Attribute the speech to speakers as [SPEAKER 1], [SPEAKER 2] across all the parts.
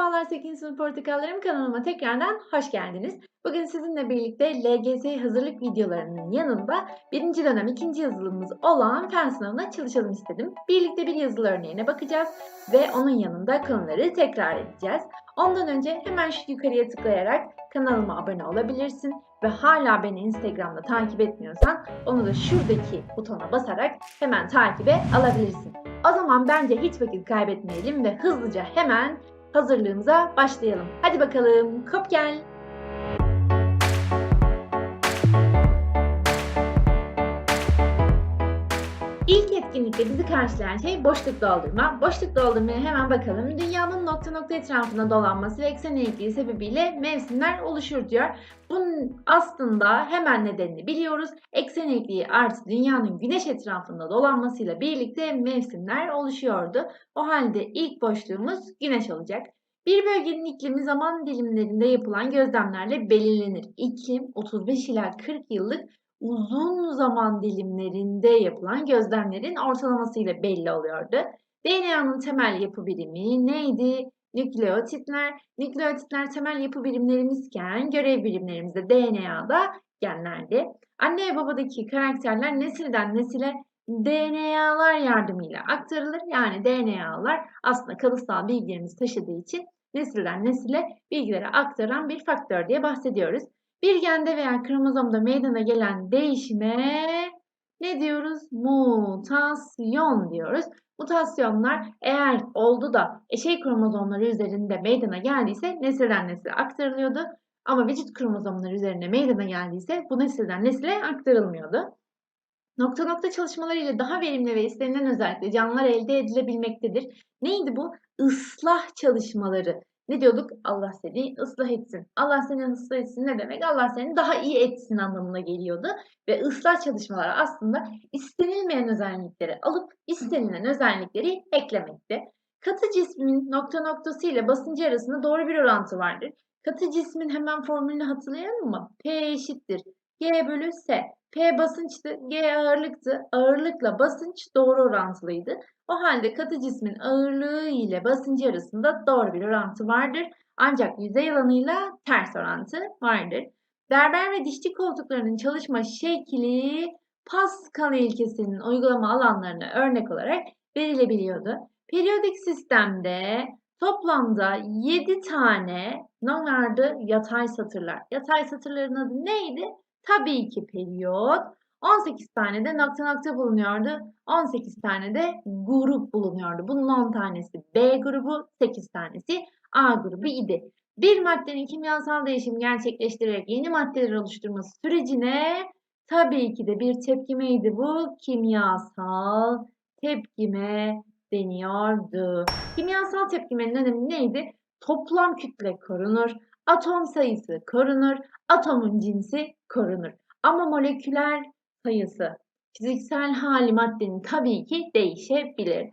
[SPEAKER 1] Merhabalar 8. sınıf portakallarım kanalıma tekrardan hoş geldiniz. Bugün sizinle birlikte LGS hazırlık videolarının yanında birinci dönem ikinci yazılımımız olan fen sınavına çalışalım istedim. Birlikte bir yazılı örneğine bakacağız ve onun yanında konuları tekrar edeceğiz. Ondan önce hemen şu yukarıya tıklayarak kanalıma abone olabilirsin ve hala beni Instagram'da takip etmiyorsan onu da şuradaki butona basarak hemen takibe alabilirsin. O zaman bence hiç vakit kaybetmeyelim ve hızlıca hemen hazırlığımıza başlayalım. Hadi bakalım, kop gel. Etkinlikte bizi karşılayan şey boşluk doldurma. Boşluk doldurmaya hemen bakalım. Dünyanın nokta nokta etrafında dolanması ve eksen eğikliği sebebiyle mevsimler oluşur diyor. Bunun aslında hemen nedenini biliyoruz. Eksen eğikliği artı dünyanın güneş etrafında dolanmasıyla birlikte mevsimler oluşuyordu. O halde ilk boşluğumuz güneş olacak. Bir bölgenin iklimi zaman dilimlerinde yapılan gözlemlerle belirlenir. İklim 35 ila 40 yıllık uzun zaman dilimlerinde yapılan gözlemlerin ortalamasıyla belli oluyordu. DNA'nın temel yapı birimi neydi? Nükleotitler. Nükleotitler temel yapı birimlerimizken görev birimlerimiz de DNA'da genlerdi. Anne ve babadaki karakterler nesilden nesile DNA'lar yardımıyla aktarılır. Yani DNA'lar aslında kalıtsal bilgilerimizi taşıdığı için nesilden nesile bilgileri aktaran bir faktör diye bahsediyoruz. Bir gende veya kromozomda meydana gelen değişime ne diyoruz? Mutasyon diyoruz. Mutasyonlar eğer oldu da eşey kromozomları üzerinde meydana geldiyse nesilden nesile aktarılıyordu. Ama vücut kromozomları üzerinde meydana geldiyse bu nesilden nesile aktarılmıyordu. Nokta nokta çalışmalarıyla daha verimli ve istenilen özellikle canlılar elde edilebilmektedir. Neydi bu? Islah çalışmaları. Ne diyorduk? Allah seni ıslah etsin. Allah seni ıslah etsin ne demek? Allah seni daha iyi etsin anlamına geliyordu. Ve ıslah çalışmaları aslında istenilmeyen özellikleri alıp istenilen özellikleri eklemekti. Katı cismin nokta noktası ile basıncı arasında doğru bir orantı vardır. Katı cismin hemen formülünü hatırlayalım mı? P eşittir. G bölü S. P basınçtı, G ağırlıktı. Ağırlıkla basınç doğru orantılıydı. O halde katı cismin ağırlığı ile basıncı arasında doğru bir orantı vardır. Ancak yüzey alanıyla ters orantı vardır. Berber ve dişçi koltuklarının çalışma şekli Pascal ilkesinin uygulama alanlarına örnek olarak verilebiliyordu. Periyodik sistemde toplamda 7 tane ne vardı? Yatay satırlar. Yatay satırların adı neydi? Tabii ki periyot. 18 tane de nokta nokta bulunuyordu. 18 tane de grup bulunuyordu. Bunun 10 tanesi B grubu, 8 tanesi A grubu idi. Bir maddenin kimyasal değişim gerçekleştirerek yeni maddeler oluşturması sürecine tabii ki de bir tepkimeydi bu. Kimyasal tepkime deniyordu. Kimyasal tepkimenin önemi neydi? Toplam kütle korunur, atom sayısı korunur, atomun cinsi korunur. Ama moleküler sayısı, fiziksel hali maddenin tabii ki değişebilir.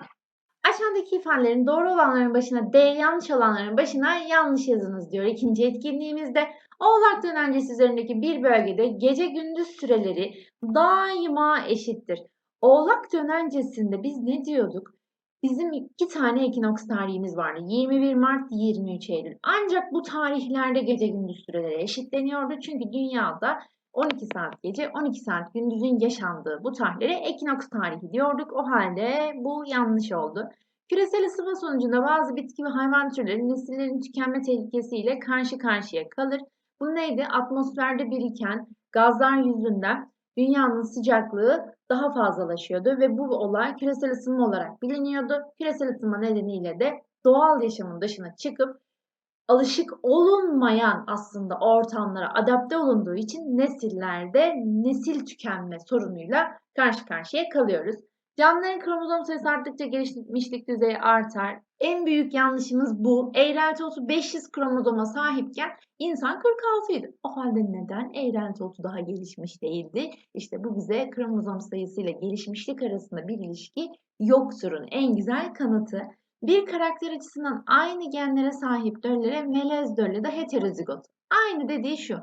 [SPEAKER 1] Aşağıdaki ifadelerin doğru olanların başına D, yanlış olanların başına yanlış yazınız diyor ikinci etkinliğimizde. Oğlak dönencesi üzerindeki bir bölgede gece gündüz süreleri daima eşittir. Oğlak dönencesinde biz ne diyorduk? Bizim iki tane ekinoks tarihimiz vardı. 21 Mart, 23 Eylül. Ancak bu tarihlerde gece gündüz süreleri eşitleniyordu. Çünkü dünyada 12 saat gece, 12 saat gündüzün yaşandığı bu tarihlere ekinoks tarihi diyorduk. O halde bu yanlış oldu. Küresel ısınma sonucunda bazı bitki ve hayvan türleri nesillerin tükenme tehlikesiyle karşı karşıya kalır. Bu neydi? Atmosferde biriken gazlar yüzünden dünyanın sıcaklığı daha fazlalaşıyordu ve bu olay küresel ısınma olarak biliniyordu. Küresel ısınma nedeniyle de doğal yaşamın dışına çıkıp alışık olunmayan aslında ortamlara adapte olunduğu için nesillerde nesil tükenme sorunuyla karşı karşıya kalıyoruz. Canlıların kromozom sayısı arttıkça gelişmişlik düzeyi artar. En büyük yanlışımız bu. Eğrelti otu 500 kromozoma sahipken insan 46 idi. O halde neden eğrelti otu daha gelişmiş değildi? İşte bu bize kromozom sayısıyla gelişmişlik arasında bir ilişki yokturun en güzel kanıtı. Bir karakter açısından aynı genlere sahip döllere melez dölle de heterozigot. Aynı dediği şu.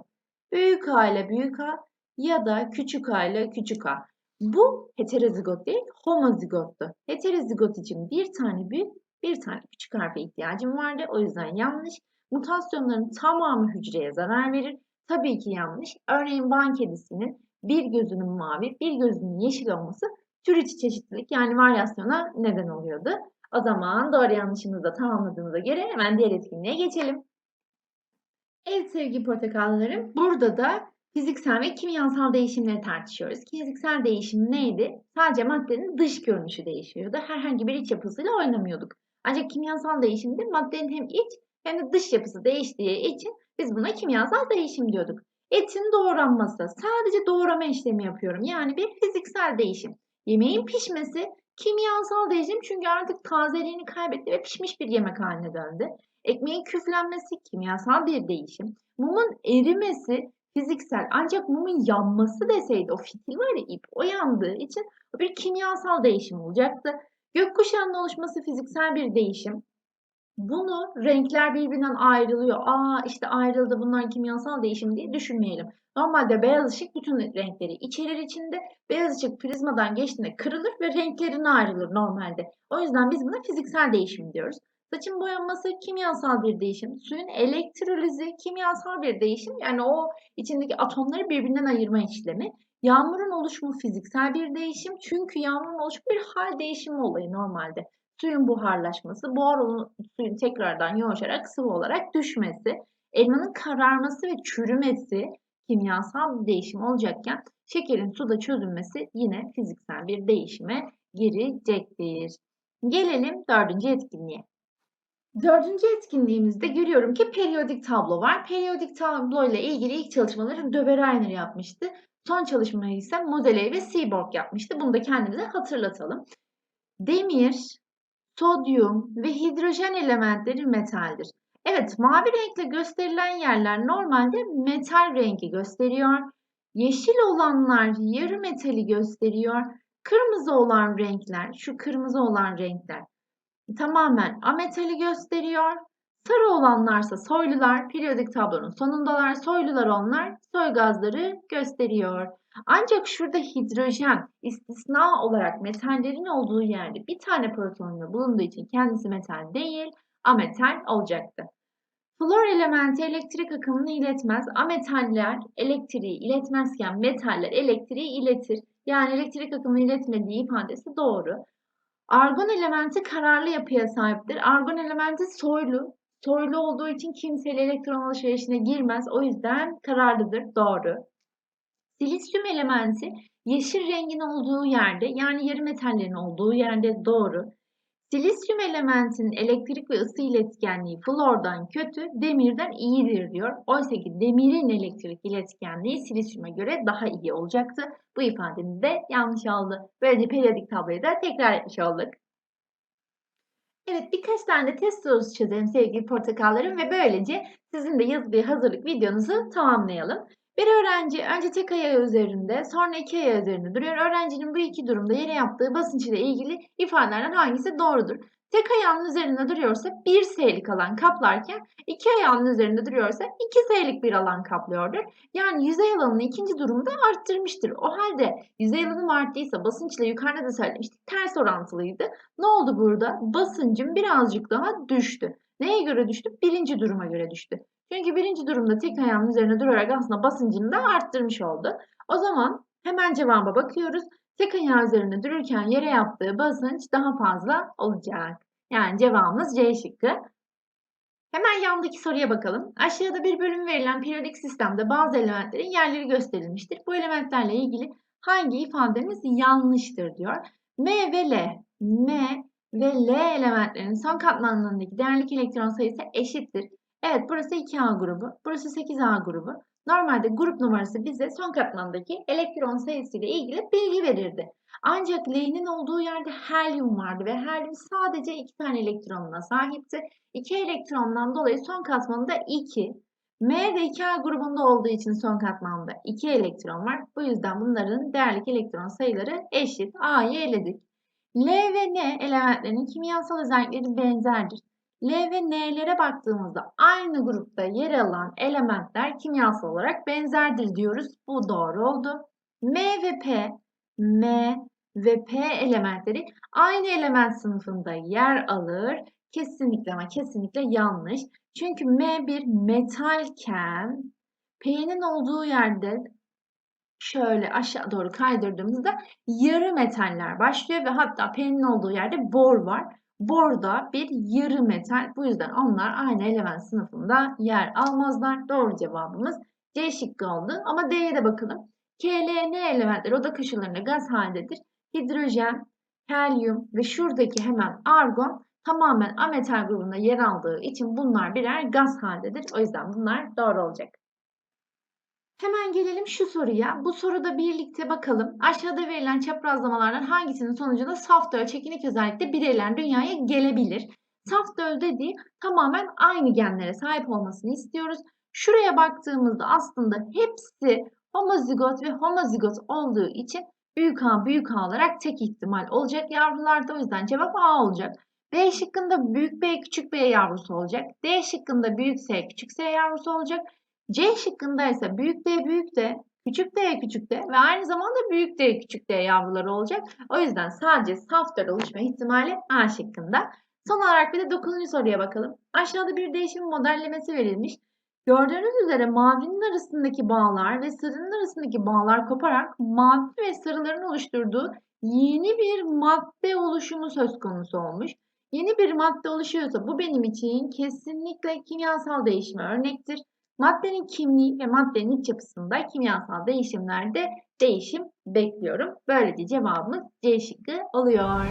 [SPEAKER 1] Büyük A ile büyük A ya da küçük A ile küçük A. Bu heterozigot değil, homozigottu. Heterozigot için bir tane büyük, Bir tane küçük harfe ihtiyacım vardı. O yüzden yanlış. Mutasyonların tamamı hücreye zarar verir. Tabii ki yanlış. Örneğin ban kedisinin bir gözünün mavi, bir gözünün yeşil olması tür içi çeşitlilik yani varyasyona neden oluyordu. O zaman doğru yanlışımızı da tamamladığımıza göre hemen diğer etkinliğe geçelim. Evet sevgili portakallarım, burada da fiziksel ve kimyasal değişimleri tartışıyoruz. Fiziksel değişim neydi? Sadece maddenin dış görünüşü değişiyordu. Herhangi bir iç yapısıyla oynamıyorduk. Ancak kimyasal değişimde maddenin hem iç hem de dış yapısı değiştiği için biz buna kimyasal değişim diyorduk. Etin doğranması. Sadece doğrama işlemi yapıyorum. Yani bir fiziksel değişim. Yemeğin pişmesi kimyasal değişim çünkü artık tazeliğini kaybetti ve pişmiş bir yemek haline döndü. Ekmeğin küflenmesi kimyasal bir değişim. Mumun erimesi fiziksel ancak mumun yanması deseydi o fitil var ya ip o yandığı için bir kimyasal değişim olacaktı. Gökkuşağının oluşması fiziksel bir değişim. Bunu renkler birbirinden ayrılıyor. Aa işte ayrıldı bunlar kimyasal değişim diye düşünmeyelim. Normalde beyaz ışık bütün renkleri içerir içinde. Beyaz ışık prizmadan geçtiğinde kırılır ve renklerine ayrılır normalde. O yüzden biz buna fiziksel değişim diyoruz. Saçın boyanması kimyasal bir değişim. Suyun elektrolizi kimyasal bir değişim. Yani o içindeki atomları birbirinden ayırma işlemi. Yağmurun oluşumu fiziksel bir değişim. Çünkü yağmurun oluşumu bir hal değişimi olayı normalde. Suyun buharlaşması, buhar olan suyun tekrardan yoğuşarak sıvı olarak düşmesi, elmanın kararması ve çürümesi kimyasal bir değişim olacakken şekerin suda çözünmesi yine fiziksel bir değişime girecektir. Gelelim dördüncü etkinliğe. Dördüncü etkinliğimizde görüyorum ki periyodik tablo var. Periyodik tablo ile ilgili ilk çalışmaları Döbereiner yapmıştı. Son çalışmayı ise Moseley ve Seaborg yapmıştı. Bunu da kendimize hatırlatalım. Demir, sodyum ve hidrojen elementleri metaldir. Evet, mavi renkle gösterilen yerler normalde metal rengi gösteriyor. Yeşil olanlar yarı metali gösteriyor. Kırmızı olan renkler, şu kırmızı olan renkler tamamen ametali gösteriyor. Sarı olanlarsa soylular, periyodik tablonun sonundalar. Soylular onlar, soy gazları gösteriyor. Ancak şurada hidrojen istisna olarak metallerin olduğu yerde bir tane protonla bulunduğu için kendisi metal değil, ametal olacaktı. Flor elementi elektrik akımını iletmez. Ametaller elektriği iletmezken metaller elektriği iletir. Yani elektrik akımını iletmediği ifadesi doğru. Argon elementi kararlı yapıya sahiptir. Argon elementi soylu. Soylu olduğu için kimseyle elektron alışverişine girmez. O yüzden kararlıdır. Doğru. Silisyum elementi yeşil rengin olduğu yerde yani yarı metallerin olduğu yerde doğru. Silisyum elementinin elektrik ve ısı iletkenliği flordan kötü, demirden iyidir diyor. Oysa ki demirin elektrik iletkenliği silisyuma göre daha iyi olacaktı. Bu ifademiz de yanlış oldu. Böylece periyodik tabloyu da tekrar etmiş olduk. Evet birkaç tane de test sorusu çözelim sevgili portakallarım ve böylece sizin de yazılı hazırlık videonuzu tamamlayalım. Bir öğrenci önce tek ayağı üzerinde sonra iki ayağı üzerinde duruyor. Öğrencinin bu iki durumda yere yaptığı basınç ile ilgili ifadelerden hangisi doğrudur? Tek ayağının üzerinde duruyorsa 1 S'lik alan kaplarken iki ayağının üzerinde duruyorsa 2 S'lik bir alan kaplıyordur. Yani yüzey alanını ikinci durumda arttırmıştır. O halde yüzey alanım arttıysa basınçla yukarıda da söylemiştik ters orantılıydı. Ne oldu burada? Basıncım birazcık daha düştü. Neye göre düştü? Birinci duruma göre düştü. Çünkü birinci durumda tek ayağının üzerine durarak aslında basıncını da arttırmış oldu. O zaman hemen cevaba bakıyoruz. Tek ayağı üzerinde dururken yere yaptığı basınç daha fazla olacak. Yani cevabımız C şıkkı. Hemen yandaki soruya bakalım. Aşağıda bir bölüm verilen periyodik sistemde bazı elementlerin yerleri gösterilmiştir. Bu elementlerle ilgili hangi ifademiz yanlıştır diyor. M ve L. M ve L elementlerinin son katmanlarındaki değerlik elektron sayısı eşittir. Evet burası 2A grubu. Burası 8A grubu. Normalde grup numarası bize son katmandaki elektron sayısı ile ilgili bilgi verirdi. Ancak L'nin olduğu yerde helyum vardı ve helyum sadece 2 tane elektronuna sahipti. 2 elektrondan dolayı son katmanında 2. M de 2A grubunda olduğu için son katmanda 2 elektron var. Bu yüzden bunların değerlik elektron sayıları eşit. A'yı eledik. L ve N elementlerinin kimyasal özellikleri benzerdir. L ve N'lere baktığımızda aynı grupta yer alan elementler kimyasal olarak benzerdir diyoruz. Bu doğru oldu. M ve P, M ve P elementleri aynı element sınıfında yer alır. kesinlikle ama kesinlikle yanlış. Çünkü M bir metalken P'nin olduğu yerde şöyle aşağı doğru kaydırdığımızda yarı metaller başlıyor ve hatta P'nin olduğu yerde bor var. Bor da bir yarı metal. Bu yüzden onlar aynı element sınıfında yer almazlar. Doğru cevabımız C şıkkı oldu. Ama D'ye de bakalım. K, L, N elementleri oda koşullarında gaz halindedir. Hidrojen, helyum ve şuradaki hemen argon tamamen ametal grubunda yer aldığı için bunlar birer gaz halindedir. O yüzden bunlar doğru olacak. Hemen gelelim şu soruya. Bu soruda birlikte bakalım. Aşağıda verilen çaprazlamalardan hangisinin sonucunda saf döl çekinik özellikle bireyler dünyaya gelebilir? Saf döl dediği tamamen aynı genlere sahip olmasını istiyoruz. Şuraya baktığımızda aslında hepsi homozigot ve homozigot olduğu için büyük A büyük A olarak tek ihtimal olacak yavrularda. O yüzden cevap A olacak. B şıkkında büyük B küçük B yavrusu olacak. D şıkkında büyük S küçük S yavrusu olacak. C şıkkında ise büyük D büyük D, küçük D küçük D ve aynı zamanda büyük D küçük D yavruları olacak. O yüzden sadece saf döl oluşma ihtimali A şıkkında. Son olarak bir de 9. soruya bakalım. Aşağıda bir değişim modellemesi verilmiş. Gördüğünüz üzere mavinin arasındaki bağlar ve sarının arasındaki bağlar koparak mavi ve sarıların oluşturduğu yeni bir madde oluşumu söz konusu olmuş. Yeni bir madde oluşuyorsa bu benim için kesinlikle kimyasal değişime örnektir. Maddenin kimliği ve maddenin iç yapısında kimyasal değişimlerde değişim bekliyorum. Böylece cevabımız C şıkkı oluyor.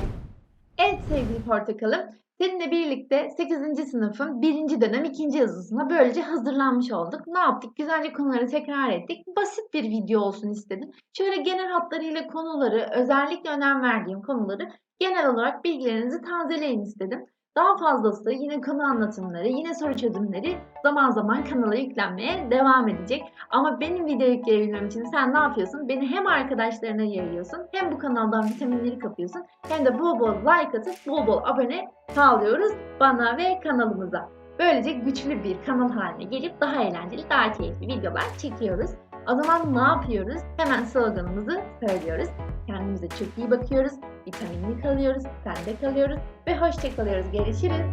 [SPEAKER 1] Evet sevgili portakalım, seninle birlikte 8. sınıfın 1. dönem 2. yazısına böylece hazırlanmış olduk. Ne yaptık? Güzelce konuları tekrar ettik. Basit bir video olsun istedim. Şöyle genel hatlarıyla konuları, özellikle önem verdiğim konuları genel olarak bilgilerinizi tazeleyin istedim. Daha fazlası yine konu anlatımları, yine soru çözümleri zaman zaman kanala yüklenmeye devam edecek. Ama benim video yükleyebilmem için sen ne yapıyorsun? Beni hem arkadaşlarına yayıyorsun, hem bu kanaldan vitaminleri kapıyorsun, hem de bol bol like atıp bol bol abone sağlıyoruz bana ve kanalımıza. Böylece güçlü bir kanal haline gelip daha eğlenceli, daha keyifli videolar çekiyoruz. O zaman ne yapıyoruz? Hemen sloganımızı söylüyoruz. Kendimize çok iyi bakıyoruz, vitaminli kalıyoruz, sende kalıyoruz ve hoşça kalıyoruz. Görüşürüz.